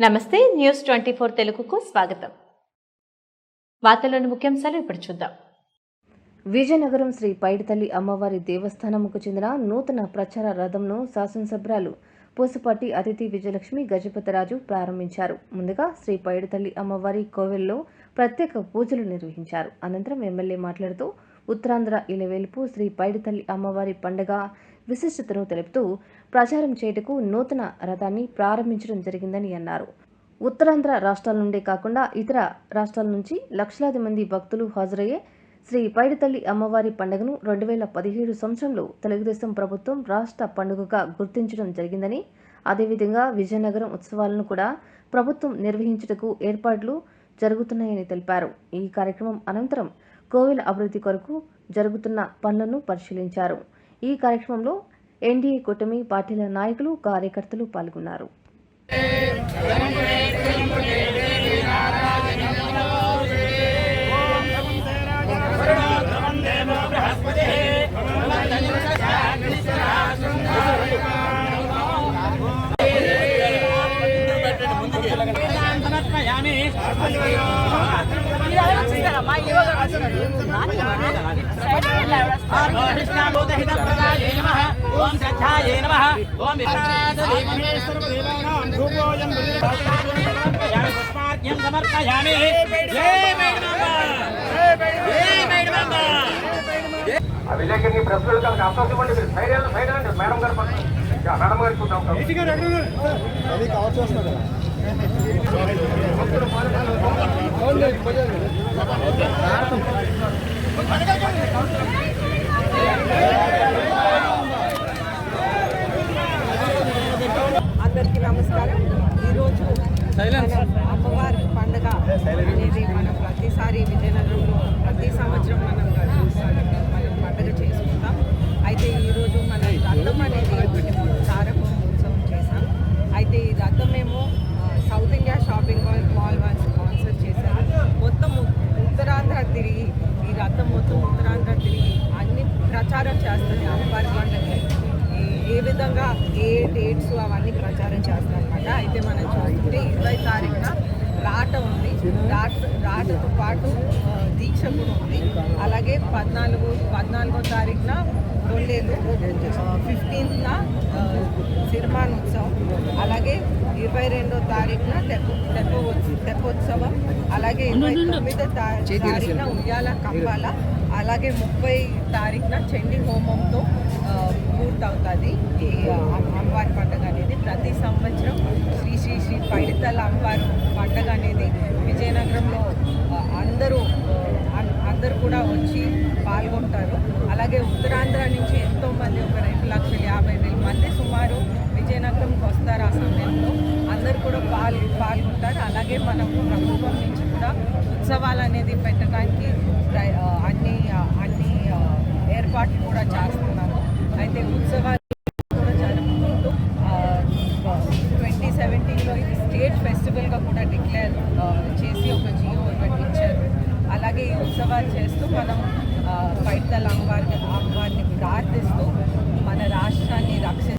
నమస్తే news twenty four తెలుగుకు స్వాగతం. వార్తలోని ముఖ్యాంశాలు ఇప్పుడు చూద్దాం. విజయనగరం శ్రీ పైడితల్లి అమ్మవారి దేవస్థానముకు చెందిన నూతన ప్రచార రథంను శాసనసభ్యురాలు పూసపాటి అతిథి విజయలక్ష్మి గజపతిరాజు ప్రారంభించారు. ముందుగా శ్రీ పైడితల్లి అమ్మవారి కోవెల్లో ప్రత్యేక పూజలు నిర్వహించారు. అనంతరం ఎమ్మెల్యే మాట్లాడుతూ ఉత్తరాంధ్ర ఇలవేలుపు శ్రీ పైడితల్లి అమ్మవారి పండగ విశిష్టతను తెలుపుతూ ప్రచారం చేయుటకు నూతన రథాన్ని ప్రారంభించడం జరిగిందని అన్నారు. ఉత్తరాంధ్ర రాష్ట్రాల నుండే కాకుండా ఇతర రాష్ట్రాల నుంచి లక్షలాది మంది భక్తులు హాజరయ్యే శ్రీ పైడితల్లి అమ్మవారి పండుగను రెండు వేల పదిహేడు సంవత్సరంలో తెలుగుదేశం ప్రభుత్వం రాష్ట్ర పండుగగా గుర్తించడం జరిగిందని అదేవిధంగా విజయనగరం ఉత్సవాలను కూడా ప్రభుత్వం నిర్వహించుటకు ఏర్పాట్లు జరుగుతున్నాయని తెలిపారు. ఈ కార్యక్రమం అనంతరం కోవిల అభివృద్ధి కొరకు జరుగుతున్న పనులను పరిశీలించారు. ఈ కార్యక్రమంలో ఎన్డీఏ కూటమి పార్టీల నాయకులు కార్యకర్తలు పాల్గొన్నారు. ఓం శ్రద్ధాయే నమ. ఓం సమర్పయామి. అవకాశం ఇవ్వండి మీరు సైడ్ వెళ్ళండి సైడ్ వెళ్ళండి మేడం గారు మేడం గారికి చూద్దాం అందరికీ నమస్కారం. ఈరోజు మన అమ్మవారి పండుగ అనేది మనం ప్రతిసారి విజయనగరంలో ప్రతి సంవత్సరం మనం మనం పండుగ చేసుకుంటాం అయితే ఈరోజు మన రథం అనేది ఒకటి ప్రారంభ ఉత్సవం చేశాం అయితే ఈ రథం మేము ఆ, South India shopping mall mall వాళ్ళు స్పాన్సర్ చేశారు మొత్తం ఉ- ఉత్తరాంధ్ర తిరిగి ఈ రథం మొత్తం ఉత్తరాంధ్ర తిరిగి అన్ని ప్రచారం చేస్తుంది అమ్మవారి పండుగ ఏ- ఏ విధంగా ఏ డేట్స్ అవన్నీ ప్రచారం చేస్తాం అనమాట అయితే మనం చూస్తుంటే ఇరవై తారీఖున రాట ఉంది. రాట రాటతో పాటు దీక్ష కూడా ఉంది. అలాగే పద్నాలుగు పద్నాలుగో తారీఖున తొలేలు ఫిఫ్టీన్త్న సిరిమాన్ ఉత్సవం అలాగే ఇరవై రెండో తారీఖున తెప్ప తెప్పోత్సవం. అలాగే ఇరవై తొమ్మిదో తారీఖున ఉయ్యాల కంబాల. అలాగే ముప్పై తారీఖున చండీ హోమంతో ఆ, పూర్తవుతుంది ఈ అమ్- అమ్మవారి పండుగ అనేది ప్రతి సంవత్సరం శ్రీ శ్రీ శ్రీ పైడితల అమ్మవారి పండుగ అనేది విజయనగరంలో అందరూ ఆ, అందరూ కూడా వచ్చి పాల్గొంటారు. అలాగే ఉత్తరాంధ్ర నుంచి ఎంతో మంది ఒక రెండు లక్షల యాభై వేల మంది సుమారు విజయనగరంకి వస్తారు ఆ సమయంలో. అందరూ కూడా పాల్ పాల్గొంటారు. అలాగే మనం ప్రభుత్వం నుంచి కూడా ఉత్సవాలు అనేది పెట్టడానికి అన్ని అన్ని ఏర్పాట్లు కూడా చేస్తారు. అయితే ఉత్సవాలు కూడా జరుపుకుంటూ ట్వంటీ సెవెంటీన్లో ఇది స్టేట్ ఫెస్టివల్గా కూడా డిక్లేర్ చేసి ఒక జియో ఒకటి ఇచ్చారు. అలాగే ఈ ఉత్సవాలు చేస్తూ మనం పైతల అమ్మవారిని అమ్మవారిని ప్రార్థిస్తూ మన రాష్ట్రాన్ని రక్ష